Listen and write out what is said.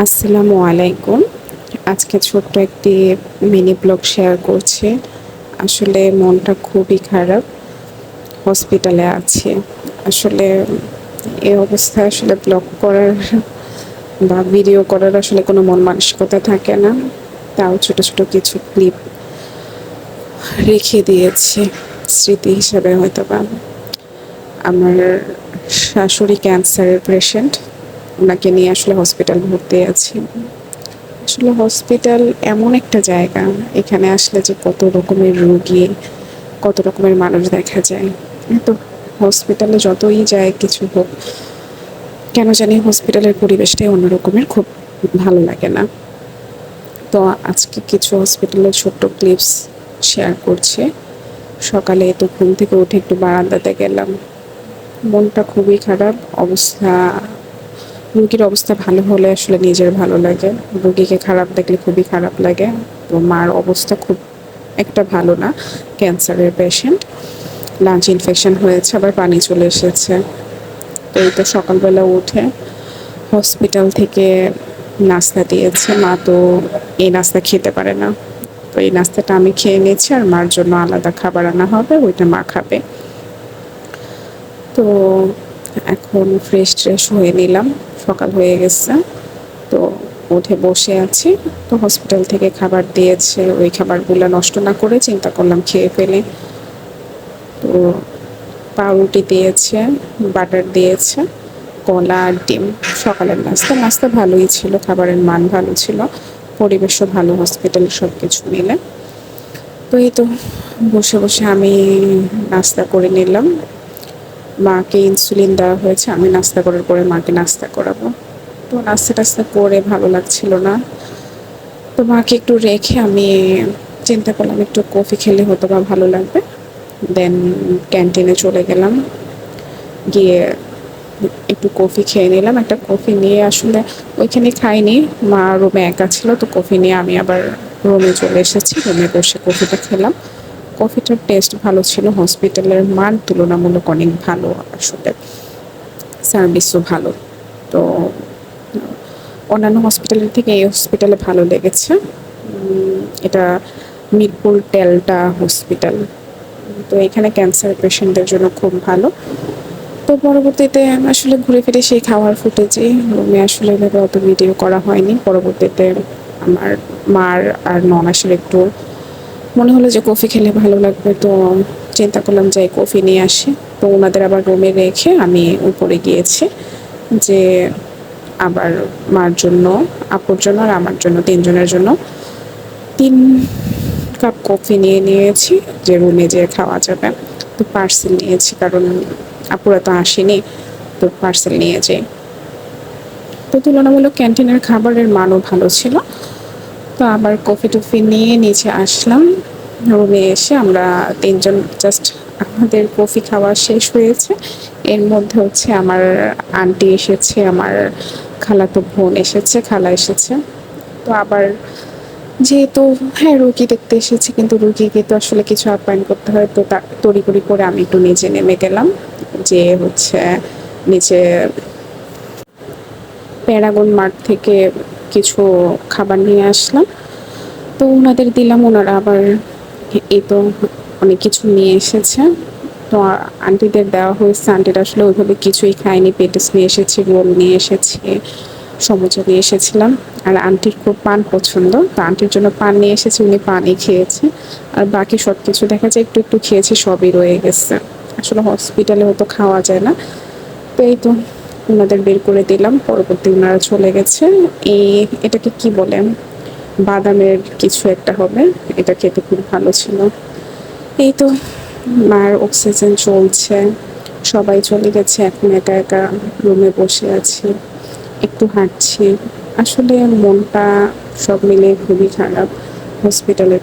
আসসালামু আলাইকুম। আজকে ছোট্ট একটি মিনি ব্লগ শেয়ার করছি। আসলে মনটা খুবই খারাপ। হসপিটালে আছে। আসলে এই অবস্থায় আসলে ব্লগ করার বা ভিডিও করার আসলে কোনো মন মানসিকতা থাকে না। তাও ছোট ছোট কিছু ক্লিপ রেখে দিয়েছি স্মৃতি হিসাবে হয়তো বা আমার শাশুড়ি ক্যান্সারের পেশেন্ট ওনাকে নিয়ে আসলে হসপিটাল ভর্তি আছি আসলে হসপিটাল এমন একটা জায়গা, এখানে আসলে যে কত রকমের রোগী, কত রকমের মানুষ দেখা যায়। তো হসপিটালে যতই যায় কিছু হোক, কেন জানি হসপিটালের পরিবেশটাই অন্যরকমের খুব ভালো লাগে না। তো আজকে কিছু হসপিটালের ছোট্ট ক্লিপস শেয়ার করছে। সকালে তো ঘুম থেকে উঠে একটু বারান্দাতে গেলাম। মনটা খুবই খারাপ, অবস্থা রুগীর অবস্থা ভালো হলে আসলে নিজের ভালো লাগে। রুগীকে খারাপ দেখলে খুবই খারাপ লাগে। তো মার অবস্থা খুব একটা ভালো না, ক্যান্সারের পেশেন্ট লাঞ্চ ইনফেকশন হয়েছে, আবার পানি চলে এসেছে। তো এই তো সকালবেলা উঠে হসপিটাল থেকে নাস্তা দিয়েছে। মা তো এই নাস্তা খেতে পারে না। তো এই নাস্তাটা আমি খেয়ে নিয়েছি আর মার জন্য আলাদা খাবার আনা হবে, ওইটা মা খাবে। তো এখন ফ্রেশ ট্রেশ হয়ে নিলাম। সকাল হয়ে গেছে। তো উঠে বসে আছি। তো হসপিটাল থেকে খাবার দিয়েছে। ওই খাবারগুলো নষ্ট না করে চিন্তা করলাম খেয়ে ফেলে। তো পাউরুটি দিয়েছে বাটার দিয়েছে, কলা আর ডিম, সকালের নাস্তা। নাস্তা ভালোই ছিল, খাবারের মান ভালো ছিল। পরিবেশও ভালো হসপিটালে সব কিছু মিলে। তো এই তো, বসে বসে আমি নাস্তা করে নিলাম। মাকে ইনসুলিন দেওয়া হয়েছে, আমি নাস্তা করার পরে মাকে নাস্তা করাবো। তো নাস্তা টাস্তা করে ভালো লাগছিল না। তো মাকে একটু রেখে আমি চিন্তা করলাম, একটু কফি খেলে হতো বা ভালো লাগবে। দেন ক্যান্টিনে চলে গেলাম। গিয়ে একটু কফি খেয়ে নিলাম। একটা কফি নিয়ে আসলে ওইখানে খাইনি, মা রুমে একা ছিল, তো কফি নিয়ে আমি আবার রুমে চলে এসেছি রুমে বসে কফিটা খেলাম। কফিটার টেস্ট ভালো ছিল, হসপিটালের মান তুলনামূলক অনেক ভালো আসলে। সার্ভিসও ভালো। তো, অন্যান্য হসপিটালের থেকে এই হসপিটালে ভালো লেগেছে। এটা মিরপুর ডেল্টা হসপিটাল। তো এখানে ক্যান্সার পেশেন্টদের জন্য খুব ভালো। তো পরবর্তীতে আসলে ঘুরে ফিরে সেই খাওয়ার ফুটেজে রুমে আসলে এভাবে অত ভিডিও করা হয়নি। পরবর্তীতে আমার মার আর ননাসের একটু মনে হলো যে কফি খেলে ভালো লাগবে, তো চিন্তা করলাম যে কফি নিয়ে আসি। তো ওনাদের আবার রুমে রেখে আমি উপরে গিয়েছি যে আবার মার জন্য, আপুর জন্য আর আমার জন্য, তিনজনের জন্য তিন কাপ কফি নিয়ে নিয়েছি, যে রুমে যেয়ে খাওয়া যাবে। তো পার্সেল নিয়েছি, কারণ আপুরা তো আসেনি, তো পার্সেল নিয়ে যাই তো তুলনামূলক ক্যান্টিনের খাবারের মানও ভালো ছিল। তো আবার কফি টফি নিয়ে নিচে আসলাম। রুমে এসে আমরা তিনজন জাস্ট আমাদের কফি খাওয়া শেষ হয়েছে। এর মধ্যে হচ্ছে আমার আন্টি এসেছে, আমার খালাতো বোন এসেছে, খালা এসেছে। তো আবার যেহেতু হ্যাঁ রুগী দেখতে এসেছি, কিন্তু রুগীকে তো আসলে কিছু আপ্যায়ন করতে হয়, তো তা, তড়িঘড়ি করে আমি একটু নিচে নেমে গেলাম। যে হচ্ছে নিচে প্যারাগন মার্ট থেকে কিছু খাবার নিয়ে আসলাম। তো ওনাদের দিলাম ওনারা আবার এই তো অনেক কিছু নিয়ে এসেছে। তো আন্টিদের দেওয়া হয়েছে, আন্টিরা আসলে ওইভাবে কিছুই খায়নি, পেটিস নিয়ে এসেছে রোল নিয়ে এসেছে, সমুচা নিয়ে এসেছিলাম। আর আন্টির খুব পান পছন্দ, তো আন্টির জন্য পান নিয়ে এসেছে, উনি পানই খেয়েছে। আর বাকি সব কিছু দেখা যায় একটু একটু খেয়েছি, সবই রয়ে গেছে। আসলে হসপিটালে হয়তো খাওয়া যায় না। তো এই তো। ওনাদের বের করে দিলাম, পরবর্তী ওনারা চলে গেছে। এই এটাকে কি বলে? বাদামের কিছু একটা হবে। এটা খেতে খুব ভালো ছিল। এই তো, মার অক্সিজেন চলছে। সবাই চলে গেছে, এখন একা একা রুমে বসে আছি। একটু হাঁটছি। আসলে মনটা সব মিলে খুবই খারাপ। হসপিটালের